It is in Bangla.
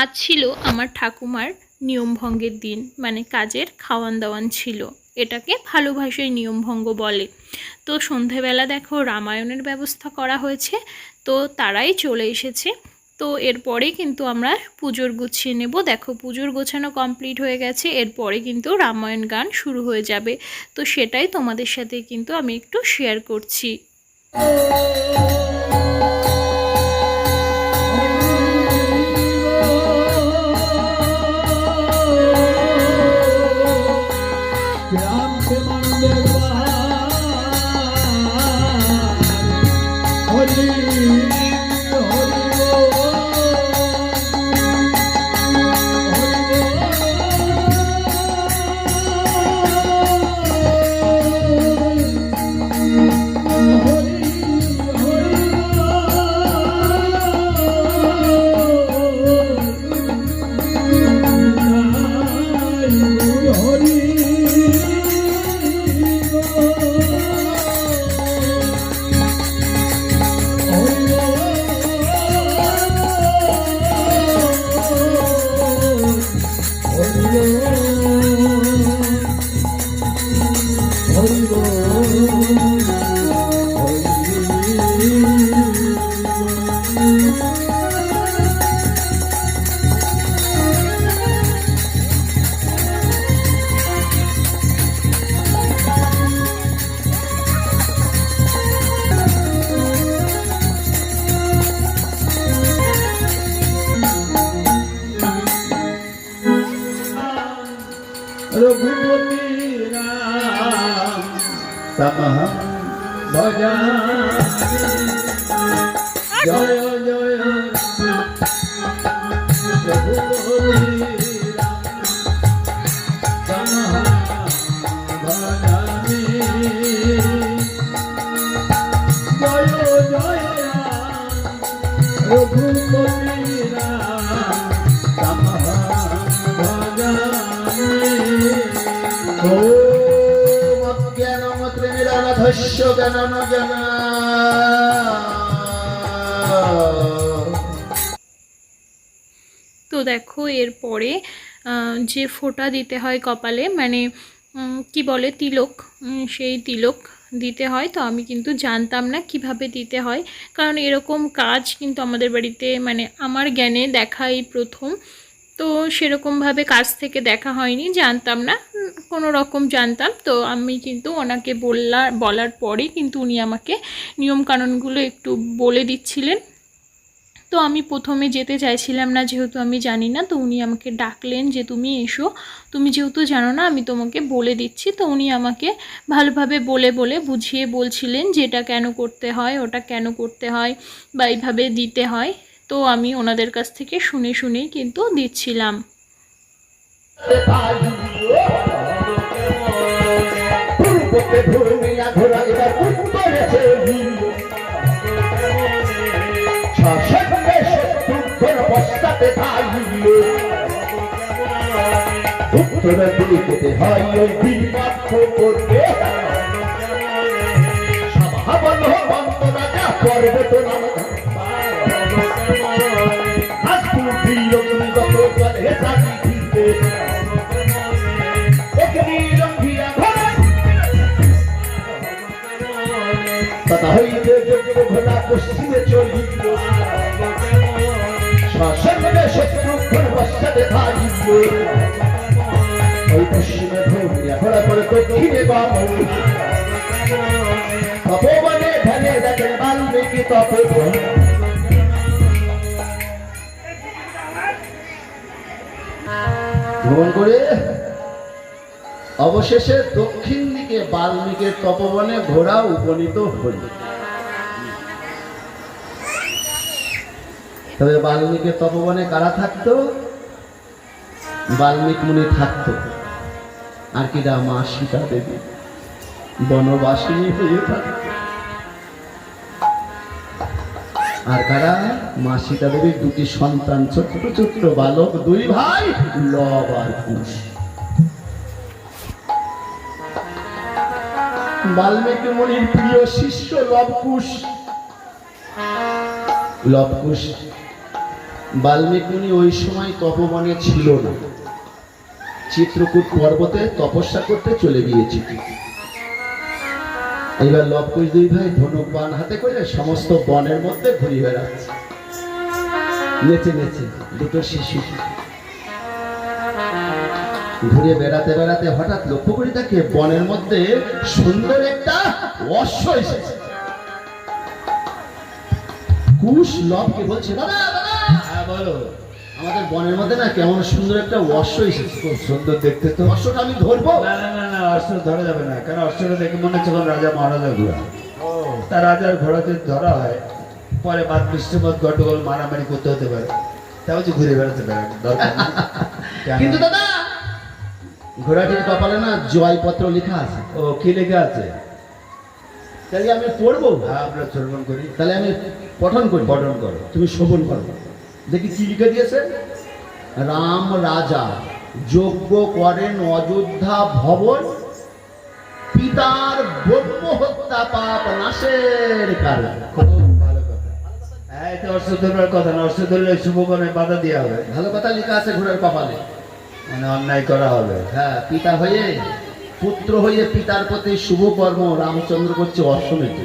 আজ ছিল আমার ঠাকুমার নিয়মভঙ্গের দিন মানে কাজের খাওয়ান দাওয়ান ছিল। এটাকে ভালো ভাষায় নিয়মভঙ্গ বলে। তো সন্ধেবেলা দেখো রামায়ণের ব্যবস্থা করা হয়েছে, তো তারাই চলে এসেছে। তো এরপরে কিন্তু আমরা পুজোর গুছিয়ে নেব। দেখো পুজোর গোছানো কমপ্লিট হয়ে গেছে, এরপরে কিন্তু রামায়ণ গান শুরু হয়ে যাবে। তো সেটাই তোমাদের সাথে কিন্তু আমি একটু শেয়ার করছি। Kita 吧 রঘুপতি রাম তমহম ভজামি জয় জয় রঘুপতি রাম তমহম ভজামি জয় জয় রাম রঘুপতি ধস্য গণন তো দেখো, এরপরে যে ফোঁটা দিতে হয় কপালে মানে কি বলে, তিলক সেই তিলক দিতে হয়। তো আমি কিন্তু জানতাম না কীভাবে দিতে হয়। কারণ এরকম কাজ কিন্তু আমাদের বাড়িতে মানে আমার জ্ঞানে দেখাই এই প্রথম। তো সেরকমভাবে কাজ থেকে দেখা হয়নি, জানতাম না। কোনো রকম জানতাম। তো আমি কিন্তু ওনাকে বললা, বলার পরে কিন্তু উনি আমাকে নিয়মকানুনগুলো একটু বলে দিচ্ছিলেন। তো আমি প্রথমে যেতে চাইছিলাম না, যেহেতু আমি জানি না, তো উনি আমাকে ডাকলেন যে, তুমি এসো। তুমি যেহেতু জানো না, আমি তোমাকে বলে দিচ্ছি। তো উনি আমাকে ভালোভাবে বলে বলে বুঝিয়ে বলছিলেন যে, এটা কেন করতে হয়? ওটা কেন করতে হয়? বা এইভাবে দিতে হয়? তো আমি ওনাদের কাছ থেকে শুনে শুনেই কিন্তু দিচ্ছিলাম। অবশেষে দক্ষিণ দিকে বাল্মীকের তপবনে ঘোড়া উপনীত হল। তবে বাল্মীকের তপবনে কারা থাকতো? বাল্মীক মুনি থাকতো। আর কি মা সীতা দেবী? বনবাসিনী হয়ে থাকতো আর কারা? মা সীতা দেবীর দুটি সন্তান ছোট্ট ছোট্ট বালক, দুই ভাই, লব আর কুশ বাল্মীকি মুনির প্রিয় শিষ্য লবকুশ লবকুশ বাল্মীকি মুনি ওই সময় তপবনে ছিল না। চিত্রকূট পর্বতে তপস্যা করতে চলে গিয়েছিল এবার লবকুশ দুই ভাই ধনুক বান হাতে করে সমস্ত বনের মধ্যে ঘুরে বেড়াচ্ছে। নেচে নেচে দুটো শিশু। ঘুরে বেড়াতে বেড়াতে হঠাৎ লক্ষ্য করি দেখে বনের মধ্যে সুন্দর একটা অশ্ব এসেছে। কুশ লবকে বলছে দাদা বলো আমাদের বনের মধ্যে না কেমন সুন্দর একটা অশ্ব এসেছে। খুব সুন্দর দেখতে তো। অশ্বটা আমি ধরবো? না না না না অস্ত্র ধরা যাবে না। কারণ অস্ত্রটা দেখে মনে হচ্ছে রাজা মহারাজার ঘোড়া। তা রাজার ঘোড়া যদি ধরা হয়। পরে বাদ বৃষ্টিমত গন্ডগোল মারামারি করতে হতে পারে। তা বলছি ঘুরে বেড়াতে পারে দরকার কিন্তু দাদা! ঘোড়াটির কপালে না জয়পত্র লেখা আছে। ও কি লেখা আছে? তাহলে আমি পড়ব? হ্যাঁ আমরা শ্রবণ করি। তাহলে আমি পঠন করি। পঠন করো। তুমি শোভন করো। দেখি কি লিখে দিয়েছে? রাম রাজা, যজ্ঞ করেন অযোধ্যা ভবন, পিতার ব্রহ্ম হত্যা পাপ নাশের কারণ। কথা। হ্যাঁ বাধা দেওয়া হবে। ভালো কথা লেখা আছে ঘোড়ার মানে অন্যায় করা হবে। হ্যাঁ পিতা হয়ে, পুত্র হয়ে পিতার প্রতি শুভ কর্ম রামচন্দ্র করছে অশ্বমেধ।